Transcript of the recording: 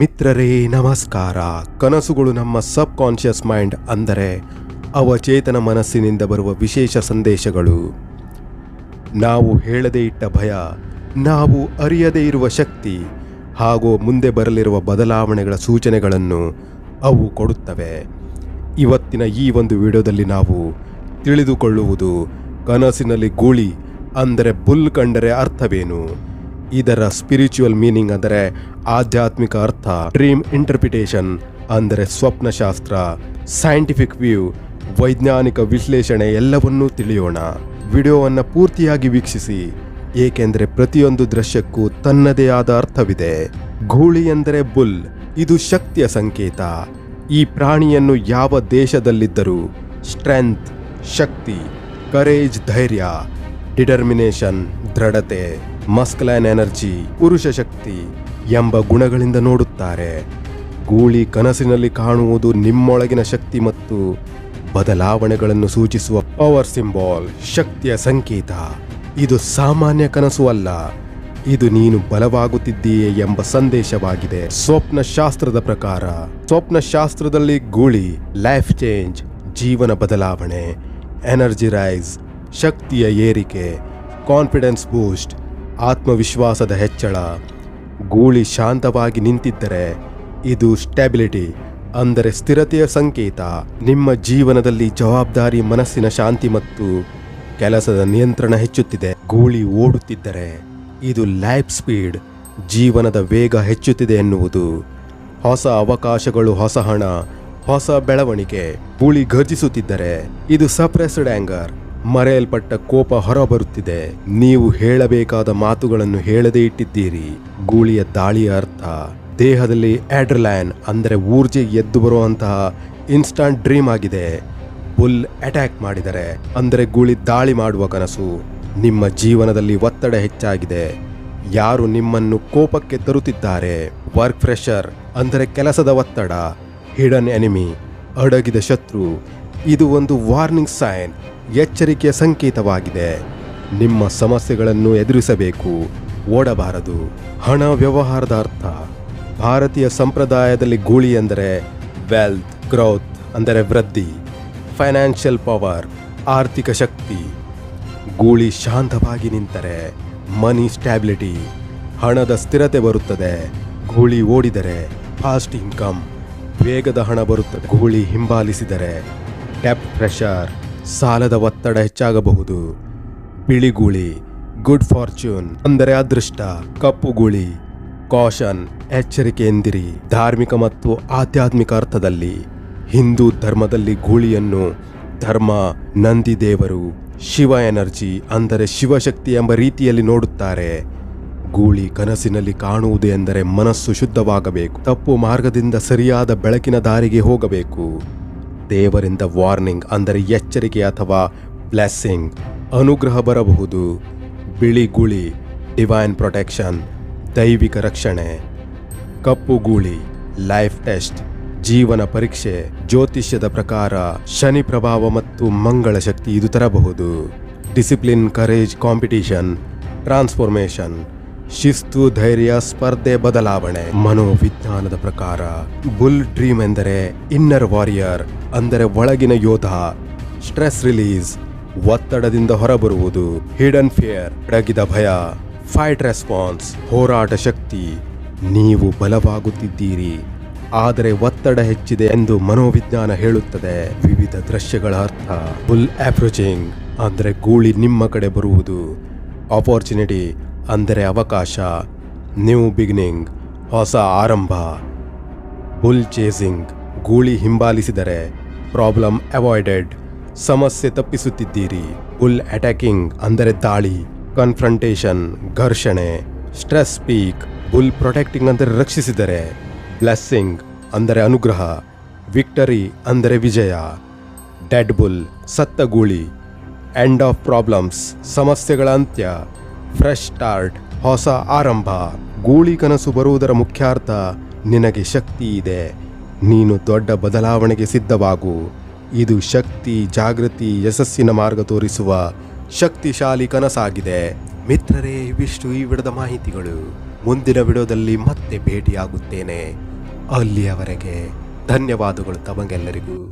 ಮಿತ್ರರೇ, ನಮಸ್ಕಾರ. ಕನಸುಗಳು ನಮ್ಮ ಸಬ್ ಕಾನ್ಷಿಯಸ್ ಮೈಂಡ್ ಅಂದರೆ ಅವಚೇತನ ಮನಸ್ಸಿನಿಂದ ಬರುವ ವಿಶೇಷ ಸಂದೇಶಗಳು. ನಾವು ಹೇಳದೇ ಇಟ್ಟ ಭಯ, ನಾವು ಅರಿಯದೇ ಇರುವ ಶಕ್ತಿ ಹಾಗೂ ಮುಂದೆ ಬರಲಿರುವ ಬದಲಾವಣೆಗಳ ಸೂಚನೆಗಳನ್ನು ಅವು ಕೊಡುತ್ತವೆ. ಇವತ್ತಿನ ಈ ಒಂದು ವಿಡಿಯೋದಲ್ಲಿ ನಾವು ತಿಳಿದುಕೊಳ್ಳುವುದು ಕನಸಿನಲ್ಲಿ ಗೂಳಿ ಅಂದರೆ ಬುಲ್ ಕಂಡರೆ ಅರ್ಥವೇನು? ಇದರ ಸ್ಪಿರಿಚುವಲ್ ಮೀನಿಂಗ್ ಅಂದರೆ ಆಧ್ಯಾತ್ಮಿಕ ಅರ್ಥ ಡ್ರೀಮ್ ಇಂಟರ್ಪ್ರಿಟೇಷನ್ ಅಂದರೆ ಸ್ವಪ್ನಶಾಸ್ತ್ರ ಸೈಂಟಿಫಿಕ್ ವ್ಯೂ ವೈಜ್ಞಾನಿಕ ವಿಶ್ಲೇಷಣೆ ಎಲ್ಲವನ್ನೂ ತಿಳಿಯೋಣ. ವಿಡಿಯೋವನ್ನು ಪೂರ್ತಿಯಾಗಿ ವೀಕ್ಷಿಸಿ. ಏಕೆಂದರೆ ಪ್ರತಿಯೊಂದು ದೃಶ್ಯಕ್ಕೂ ತನ್ನದೇ ಆದ ಅರ್ಥವಿದೆ. ಗೂಳಿ ಎಂದರೆ ಬುಲ್, ಇದು ಶಕ್ತಿಯ ಸಂಕೇತ. ಈ ಪ್ರಾಣಿಯನ್ನು ಯಾವ ದೇಶದಲ್ಲಿದ್ದರೂ ಸ್ಟ್ರೆಂತ್ ಶಕ್ತಿ ಕರೇಜ್ ಧೈರ್ಯ ಡಿಟರ್ಮಿನೇಷನ್ ದೃಢತೆ. ಮಸ್ಕಲೈನ್ ಎನರ್ಜಿ, ಪುರುಷ ಶಕ್ತಿ ಎಂಬ ಗುಣಗಳಿಂದ ನೋಡುತ್ತಾರೆ. ಗೂಳಿ ಕನಸಿನಲ್ಲಿ ಕಾಣುವುದು ನಿಮ್ಮೊಳಗಿನ ಶಕ್ತಿ ಮತ್ತು ಬದಲಾವಣೆಗಳನ್ನು ಸೂಚಿಸುವ ಪವರ್ ಸಿಂಬಾಲ್ ಶಕ್ತಿಯ ಸಂಕೇತ. ಇದು ಸಾಮಾನ್ಯ ಕನಸು ಅಲ್ಲ, ಇದು ನೀನು ಬಲವಾಗುತ್ತಿದ್ದೀಯೆ ಎಂಬ ಸಂದೇಶವಾಗಿದೆ. ಸ್ವಪ್ನ ಶಾಸ್ತ್ರದ ಪ್ರಕಾರ ಸ್ವಪ್ನ ಶಾಸ್ತ್ರದಲ್ಲಿ ಗೂಳಿ ಲೈಫ್ ಚೇಂಜ್ ಜೀವನ ಬದಲಾವಣೆ ಎನರ್ಜಿ ರೈಸ್ ಶಕ್ತಿಯ ಏರಿಕೆ ಕಾನ್ಫಿಡೆನ್ಸ್ ಬೂಸ್ಟ್ ಆತ್ಮವಿಶ್ವಾಸದ ಹೆಚ್ಚಳ. ಗೂಳಿ ಶಾಂತವಾಗಿ ನಿಂತಿದ್ದರೆ ಇದು ಸ್ಟೆಬಿಲಿಟಿ, ಅಂದರೆ ಸ್ಥಿರತೆಯ ಸಂಕೇತ. ನಿಮ್ಮ ಜೀವನದಲ್ಲಿ ಜವಾಬ್ದಾರಿ, ಮನಸ್ಸಿನ ಶಾಂತಿ ಮತ್ತು ಕೆಲಸದ ನಿಯಂತ್ರಣ ಹೆಚ್ಚುತ್ತಿದೆ. ಗೂಳಿ ಓಡುತ್ತಿದ್ದರೆ ಇದು ಲೈಫ್ ಸ್ಪೀಡ್, ಜೀವನದ ವೇಗ ಹೆಚ್ಚುತ್ತಿದೆ ಎನ್ನುವುದು. ಹೊಸ ಅವಕಾಶಗಳು, ಹೊಸ ಹಣ, ಹೊಸ ಬೆಳವಣಿಗೆ ಗೂಳಿ ಗರ್ಜಿಸುತ್ತಿದ್ದರೆ ಇದು ಸಪ್ರೆಸ್ಡ್ ಆಂಗರ್. ಮರೆಯಲ್ಪಟ್ಟ ಕೋಪ ಹೊರಬರುತ್ತಿದೆ. ನೀವು ಹೇಳಬೇಕಾದ ಮಾತುಗಳನ್ನು ಹೇಳದೇ ಇಟ್ಟಿದ್ದೀರಿ. ಗೂಳಿಯ ದಾಳಿಯ ಅರ್ಥ. ದೇಹದಲ್ಲಿ ಆಡ್ರಲ್ಯಾನ್ ಅಂದರೆ ಊರ್ಜೆ ಎದ್ದು ಬರುವಂತಹ ಇನ್ಸ್ಟಾಂಟ್ ಡ್ರೀಮ್ ಆಗಿದೆ. ಬುಲ್ ಅಟ್ಯಾಕ್ ಮಾಡಿದರೆ, ಅಂದರೆ ಗೂಳಿ ದಾಳಿ ಮಾಡುವ ಕನಸು. ನಿಮ್ಮ ಜೀವನದಲ್ಲಿ ಒತ್ತಡ ಹೆಚ್ಚಾಗಿದೆ. ಯಾರು ನಿಮ್ಮನ್ನು ಕೋಪಕ್ಕೆ ತರುತ್ತಿದ್ದಾರೆ? ವರ್ಕ್ ಫ್ರೆಷರ್, ಅಂದರೆ ಕೆಲಸದ ಒತ್ತಡ. ಹಿಡನ್ ಎನಿಮಿ, ಅಡಗಿದ ಶತ್ರು. ಇದು ಒಂದು ವಾರ್ನಿಂಗ್ ಸೈನ್, ಎಚ್ಚರಿಕೆಯ ಸಂಕೇತವಾಗಿದೆ. ನಿಮ್ಮ ಸಮಸ್ಯೆಗಳನ್ನು ಎದುರಿಸಬೇಕು. ಓಡಬಾರದು. ಹಣ ವ್ಯವಹಾರದ ಅರ್ಥ. ಭಾರತೀಯ ಸಂಪ್ರದಾಯದಲ್ಲಿ ಗೂಳಿ ಎಂದರೆ ವೆಲ್ತ್ ಗ್ರೋತ್ ಅಂದರೆ ವೃದ್ಧಿ ಫೈನಾನ್ಷಿಯಲ್ ಪವರ್ ಆರ್ಥಿಕ ಶಕ್ತಿ. ಗೂಳಿ ಶಾಂತವಾಗಿ ನಿಂತರೆ ಮನಿ ಸ್ಟ್ಯಾಬಿಲಿಟಿ ಹಣದ ಸ್ಥಿರತೆ ಬರುತ್ತದೆ. ಗೂಳಿ ಓಡಿದರೆ ಫಾಸ್ಟ್ ಇನ್ಕಮ್ ವೇಗದ ಹಣ ಬರುತ್ತದೆ. ಗೂಳಿ ಹಿಂಬಾಲಿಸಿದರೆ ಡೆಪ್ ಪ್ರೆಷರ್. ಸಾಲದ ಒತ್ತಡ ಹೆಚ್ಚಾಗಬಹುದು. ಬಿಳಿ ಗೂಳಿ ಗುಡ್ ಫಾರ್ಚೂನ್, ಅಂದರೆ ಅದೃಷ್ಟ ಕಪ್ಪು ಗುಳಿ ಕಾಷನ್, ಎಚ್ಚರಿಕೆ ಎಂದಿರಿ. ಧಾರ್ಮಿಕ ಮತ್ತು ಆಧ್ಯಾತ್ಮಿಕ ಅರ್ಥದಲ್ಲಿ ಹಿಂದೂ ಧರ್ಮದಲ್ಲಿ ಗೂಳಿಯನ್ನು ಧರ್ಮ, ನಂದಿ ದೇವರು, ಶಿವ ಎನರ್ಜಿ, ಅಂದರೆ ಶಿವಶಕ್ತಿ ಎಂಬ ರೀತಿಯಲ್ಲಿ ನೋಡುತ್ತಾರೆ. ಗೂಳಿ ಕನಸಿನಲ್ಲಿ ಕಾಣುವುದು ಎಂದರೆ ಮನಸ್ಸು ಶುದ್ಧವಾಗಬೇಕು. ತಪ್ಪು ಮಾರ್ಗದಿಂದ ಸರಿಯಾದ ಬೆಳಕಿನ ದಾರಿಗೆ ಹೋಗಬೇಕು. ದೇವರಿಂದ ವಾರ್ನಿಂಗ್, ಅಂದರೆ ಎಚ್ಚರಿಕೆ ಅಥವಾ ಬ್ಲೆಸ್ಸಿಂಗ್. ಅನುಗ್ರಹ ಬರಬಹುದು. ಬಿಳಿ ಗುಳಿ, ಡಿವೈನ್ ಪ್ರೊಟೆಕ್ಷನ್, ದೈವಿಕ ರಕ್ಷಣೆ. ಕಪ್ಪು ಗೂಳಿ, ಲೈಫ್ ಟೆಸ್ಟ್, ಜೀವನ ಪರೀಕ್ಷೆ, ಜ್ಯೋತಿಷ್ಯದ ಪ್ರಕಾರ ಶನಿ ಪ್ರಭಾವ ಮತ್ತು ಮಂಗಳ ಶಕ್ತಿ ಇದು ತರಬಹುದು. Discipline, courage, competition, transformation. ಶಿಸ್ತು, ಧೈರ್ಯ, ಸ್ಪರ್ಧೆ, ಬದಲಾವಣೆ. ಮನೋವಿಜ್ಞಾನದ ಪ್ರಕಾರ, ಬುಲ್ ಡ್ರೀಮ್ ಎಂದರೆ ಇನ್ನರ್ ವಾರಿಯರ್, ಅಂದರೆ ಒಳಗಿನ ಯೋಧ. ಸ್ಟ್ರೆಸ್ ರಿಲೀಸ್, ಒತ್ತಡದಿಂದ ಹೊರಬರುವುದು. ಹಿಡನ್ ಫಿಯರ್, ಅಡಗಿದ ಭಯ. ಫೈಟ್ ರೆಸ್ಪಾನ್ಸ್, ಹೋರಾಟ ಶಕ್ತಿ. ನೀವು ಬಲವಾಗುತ್ತಿದ್ದೀರಿ, ಆದರೆ ಒತ್ತಡ ಹೆಚ್ಚಿದೆ ಎಂದು ಮನೋವಿಜ್ಞಾನ ಹೇಳುತ್ತದೆ. ವಿವಿಧ ದೃಶ್ಯಗಳ ಅರ್ಥ. ಬುಲ್ ಅಪ್ರೋಚಿಂಗ್ ಅಂದರೆ ಗೂಳಿ ನಿಮ್ಮ ಕಡೆ ಬರುವುದು. ಆಪರ್ಚುನಿಟಿ ಅಂದರೆ ಅವಕಾಶ ನ್ಯೂ ಬಿಗಿನಿಂಗ್ ಹೊಸ ಆರಂಭ. ಬುಲ್ ಚೇಸಿಂಗ್ ಗೂಳಿ ಹಿಂಬಾಲಿಸಿದರೆ ಪ್ರಾಬ್ಲಮ್ ಅವಾಯ್ಡೆಡ್ ಸಮಸ್ಯೆ ತಪ್ಪಿಸುತ್ತಿದ್ದೀರಿ. ಬುಲ್ ಅಟ್ಯಾಕಿಂಗ್ ಅಂದರೆ ದಾಳಿ ಕನ್ಫ್ರಂಟೇಷನ್ ಘರ್ಷಣೆ. ಸ್ಟ್ರೆಸ್ ಪೀಕ್ ಬುಲ್ ಪ್ರೊಟೆಕ್ಟಿಂಗ್ ಅಂದರೆ ರಕ್ಷಿಸಿದರೆ ಬ್ಲೆಸ್ಸಿಂಗ್ ಅಂದರೆ ಅನುಗ್ರಹ ವಿಕ್ಟರಿ ಅಂದರೆ ವಿಜಯ. ಡೆಡ್ ಬುಲ್ ಸತ್ತ ಗೂಳಿ ಎಂಡ್ ಆಫ್ ಪ್ರಾಬ್ಲಮ್ಸ್ ಸಮಸ್ಯೆಗಳ ಅಂತ್ಯ. ಫ್ರೆಶ್ ಸ್ಟಾರ್ಟ್ ಹೊಸ ಆರಂಭ. ಗೂಳಿ ಕನಸು ಬರುವುದರ ಮುಖ್ಯಾರ್ಥ ನಿನಗೆ ಶಕ್ತಿ ಇದೆ. ನೀನು ದೊಡ್ಡ ಬದಲಾವಣೆಗೆ ಸಿದ್ಧವಾಗು. ಇದು ಶಕ್ತಿ, ಜಾಗೃತಿ, ಯಶಸ್ಸಿನ ಮಾರ್ಗ ತೋರಿಸುವ ಶಕ್ತಿಶಾಲಿ ಕನಸಾಗಿದೆ. ಮಿತ್ರರೇ, ಇವಿಷ್ಟು ಈ ವಿಡದ ಮಾಹಿತಿಗಳು. ಮುಂದಿನ ವಿಡಿಯೋದಲ್ಲಿ ಮತ್ತೆ ಭೇಟಿಯಾಗುತ್ತೇನೆ. ಅಲ್ಲಿಯವರೆಗೆ ಧನ್ಯವಾದಗಳು ತಮಗೆಲ್ಲರಿಗೂ.